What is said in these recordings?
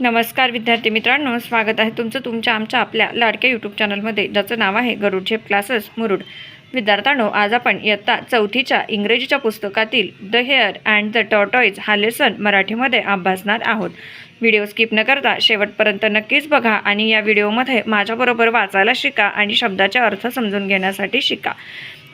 नमस्कार विद्यार्थी मित्रांनो स्वागत आहे तुमचं तुमच्या आमच्या आपल्या लाडक्या यूट्यूब चॅनलमध्ये ज्याचं नाव आहे गरुड झेप क्लासेस मुरुड. विद्यार्थ्यांनो आज आपण इयत्ता चौथीच्या इंग्रजीच्या पुस्तकातील the hare and the tortoise हा लेसन मराठीमध्ये अभ्यासणार आहोत. व्हिडिओ स्किप न करता शेवटपर्यंत नक्कीच बघा आणि या व्हिडिओमध्ये माझ्याबरोबर वाचायला शिका आणि शब्दाचे अर्थ समजून घेण्यासाठी शिका.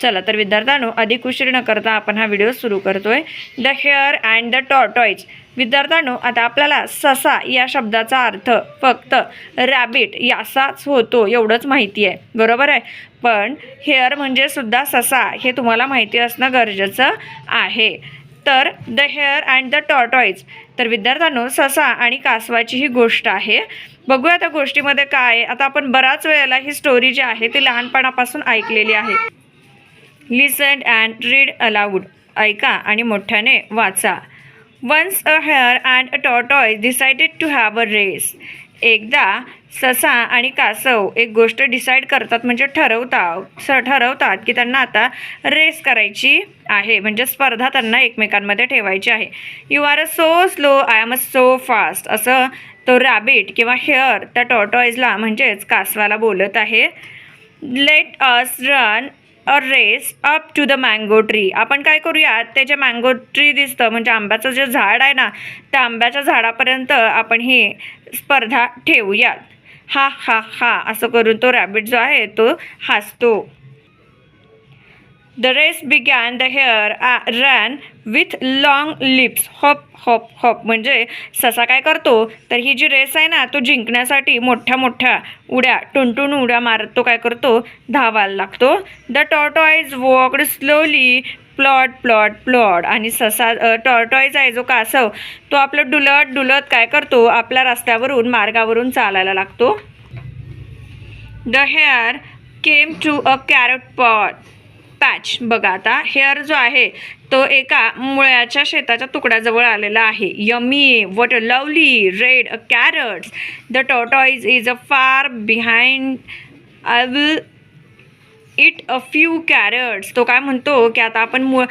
चला तर विद्यार्थ्यांनो अधिक उशीर न करता आपण हा व्हिडिओ सुरू करतोय. The hare and the tortoise विद्यार्थ्यांनो आता आपल्याला ससा या शब्दाचा अर्थ फक्त रॅबिट यासाच होतो एवढंच माहिती आहे. बरोबर आहे? पण हेअर म्हणजे सुद्धा ससा हे तुम्हाला माहिती असणं गरजेचं आहे. तर the hare and the tortoise तर विद्यार्थ्यांनो ससा आणि कासवाची ही गोष्ट आहे. बघूया त्या गोष्टीमध्ये काय आहे. आता आपण बराच वेळेला ही स्टोरी जी आहे ती लहानपणापासून ऐकलेली आहे. लिसन अँड रीड अलाउड ऐका आणि मोठ्याने वाचा. Once a hare and a टॉटॉय decided to have a race एकदा ससा आणि कासव एक गोष्ट डिसाईड करतात म्हणजे ठरवतात स ठरवतात की त्यांना आता रेस करायची आहे. म्हणजे स्पर्धा त्यांना एकमेकांमध्ये ठेवायची आहे. You are a so slow I am a so fast असं तो रॅबिट किंवा हेअर त्या टॉटॉईजला म्हणजेच कासवाला बोलत आहे. Let us run a race up to the mango tree आपण काय करूयात? ते जे मँगो ट्री दिसतं म्हणजे आंब्याचं जे झाड आहे ना त्या आंब्याच्या झाडापर्यंत आपण ही स्पर्धा ठेवूयात. हा हा हा असं करून तो रॅबिट जो आहे तो हसतो. The race began the hare ran with long leaps hop hop hop म्हणजे ससा काय करतो? तर ही जी रेस आहे ना तो जिंकण्यासाठी मोठ्या मोठ्या उड्या टुनटुन उड्या मारत तो काय करतो? धावायला लागतो. The tortoise walked slowly plod plod plod आणि ससा टॉर्टॉईज आहे जो कासव तो आपलं डुलत डुलत काय करतो? आपल्या रस्त्यावरून मार्गावरून चालायला लागतो. The hare came to a carrot pot patch. बघा आता हेअर जो आहे तो एका मुळ्याच्या शेताच्या तुकड्याजवळ आलेला आहे. Yummy what a lovely red a carrots the tortoise is a far behind I will eat a few carrots तो काय म्हणतो की आता आपण मु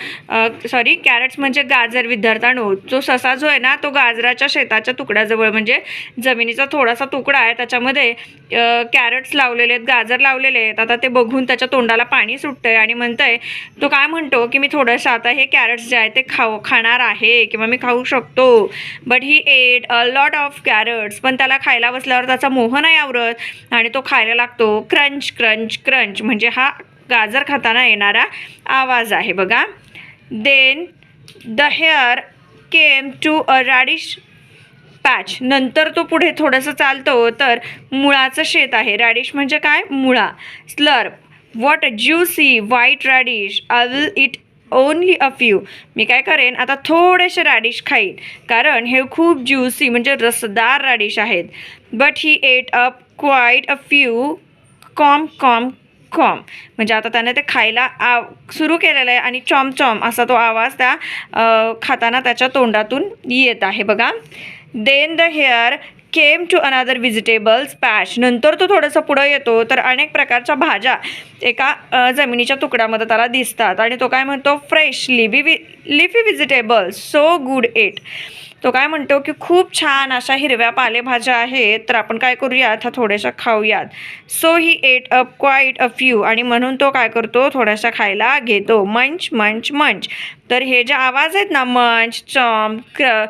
सॉरी कॅरट्स म्हणजे गाजर विद्यार्थ्यांनो. जो ससा जो आहे ना तो गाजराच्या शेताच्या तुकड्याजवळ म्हणजे जमिनीचा थोडासा तुकडा आहे त्याच्यामध्ये कॅरट्स लावलेले आहेत गाजर लावलेले आहेत. आता ते बघून त्याच्या तोंडाला पाणी सुटतंय आणि म्हणतंय तो काय म्हणतो की मी थोडंसं आता हे कॅरट्स जे आहे ते खाऊ खाणार आहे किंवा मी खाऊ शकतो. But he ate a lot of carrots पण त्याला खायला बसल्यावर त्याचा मोह नाही आवरत आणि तो खायला लागतो. क्रंच क्रंच क्रंच म्हणजे हा गाजर खाताना येणारा आवाज आहे. बघा. Then the hare came to a radish patch नंतर तो पुढे थोडंसं चालतो तर मुळाचं शेत आहे. रॅडिश म्हणजे काय? मुळा. Slurp what juicy white radish I will eat only a few मी काय करेन? आता थोडेसे रॅडिश खाईन. कारण हे खूप ज्युसी म्हणजे रसदार रॅडिश आहेत. But he ate up quite a few com कॉम कॉम म्हणजे आता त्याने ते खायला आव सुरू केलेलं आहे आणि चॉम चॉम असा तो आवाज त्या खाताना त्याच्या तोंडातून येत आहे बघा. Then the hare came to another vegetables patch नंतर तो थोडंसं पुढं येतो तर अनेक प्रकारच्या भाज्या एका जमिनीच्या तुकड्यामध्ये त्याला दिसतात. आणि तो काय म्हणतो? फ्रेश लिव्ही वि leafy vegetables so good eat तो काय म्हणतो की खूप छान अशा हिरव्या पालेभाज्या आहेत तर आपण काय करूयात? ह्या थोड्याशा खाऊयात. So he ate up quite a few आणि म्हणून तो काय करतो? थोड्याशा खायला घेतो. मंच मंच मंच. तर हे जे आवाज आहेत ना मंच चॉम क्र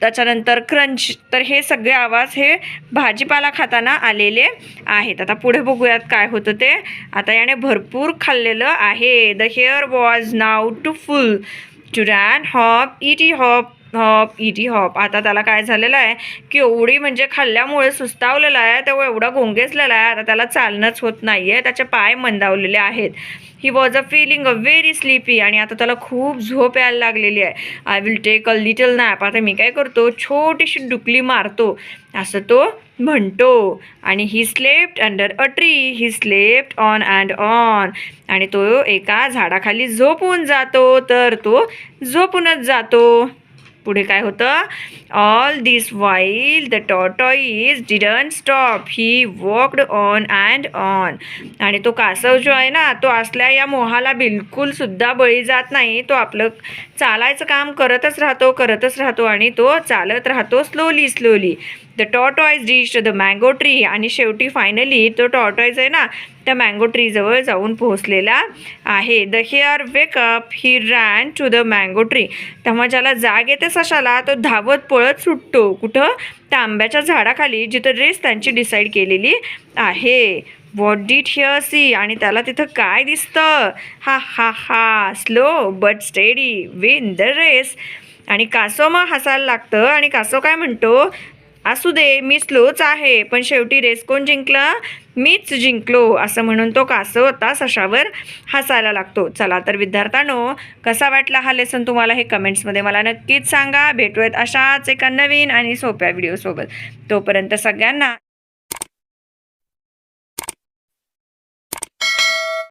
त्याच्यानंतर क्रंच तर हे सगळे आवाज हे भाजीपाला खाताना आलेले आहेत. आता पुढे बघूयात काय होतं ते. आता याने भरपूर खाल्लेलं आहे. The hare was now too full to ran hoppity hop hoppity hop. आता त्याला काय झालेलं आहे की एवढी म्हणजे खाल्ल्यामुळे सुस्तावलेला आहे तेव्हा एवढा गोंगेसलेला आहे आता त्याला चालणंच होत नाही आहे त्याचे पाय मंदावलेले आहेत. He was a feeling a very sleepy आणि आता त्याला खूप झोप यायला लागलेली आहे. I will take a little nap आता मी काय करतो? छोटीशी डुकली मारतो. असं तो म्हणतो. आणि he slept under a tree he slept on and on आणि तो एका झाडाखाली झोपून जातो. तर तो झोपूनच जातो. पुढे काय होतं? All this while the tortoise didn't stop he walked on and on आणि तो कासव जो आहे ना तो असल्या या मोहाला बिलकुल सुद्धा बळी जात नाही. तो आपलं चालायचं काम करतच राहतो करतच राहतो आणि तो चालत राहतो स्लोली स्लोली द टॉटॉईज डिश द मँगो ट्री आणि शेवटी फायनली तो टॉटॉईज आहे ना त्या मँगो ट्रीजवळ जाऊन पोहोचलेला आहे. The hare wake up he ran to the mango tree तेव्हा ज्याला जाग येते सशाला तो धावत पळत सुटतो. कुठं? त्या आंब्याच्या झाडाखाली जिथं रेस त्यांची डिसाईड केलेली आहे. वॉट डीट हिअर सी आणि त्याला तिथं काय दिसतं? हा हा हा. Slow but steady win the race आणि कासव मग हसायला लागतं. आणि कासो काय म्हणतो? असू दे मी स्लोच आहे पण शेवटी रेस कोण जिंकला? मीच जिंकलो असं म्हणून तो कासव आता सशावर हसायला लागतो. चला तर विद्यार्थ्यांनो कसा वाटला हा लेसन तुम्हाला हे कमेंट्समध्ये मला नक्कीच सांगा. भेटूयात अशाच एका नवीन आणि सोप्या व्हिडिओसोबत तोपर्यंत सगळ्यांना